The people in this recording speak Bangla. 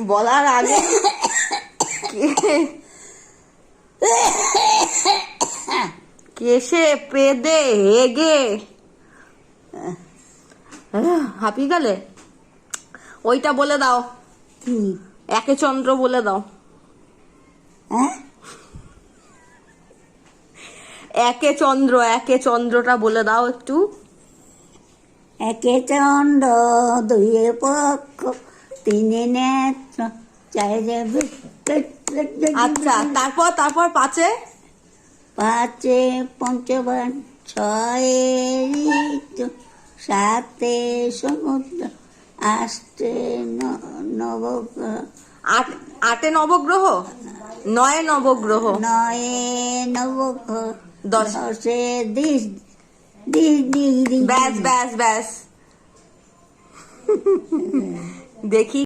বলার আগে কেসে পেদে হেগে। হাঁপি গেলে? ওইটা বলে দাও। একে চন্দ্র বলে দাও। হ্যাঁ? একে চন্দ্র একে চন্দ্রটা বলে দাও একটু। একে চন্ড দুয়ে পক্ষ। তিনে নেত্র চারে আচ্ছা তারপর তারপর পাঁচে? পাঁচে পঞ্চবান ছয়ে সাতে সমুদ্র আষ্টে ন- নবগ্রহ। আট আটে নবগ্রহ নয়ে নবগ্রহ। নয়ে নবগ্রহ দশ। দশে দিশ দিশ দিশ দিশ। ব্যাস ব্যাস ব্যাস। দেখি।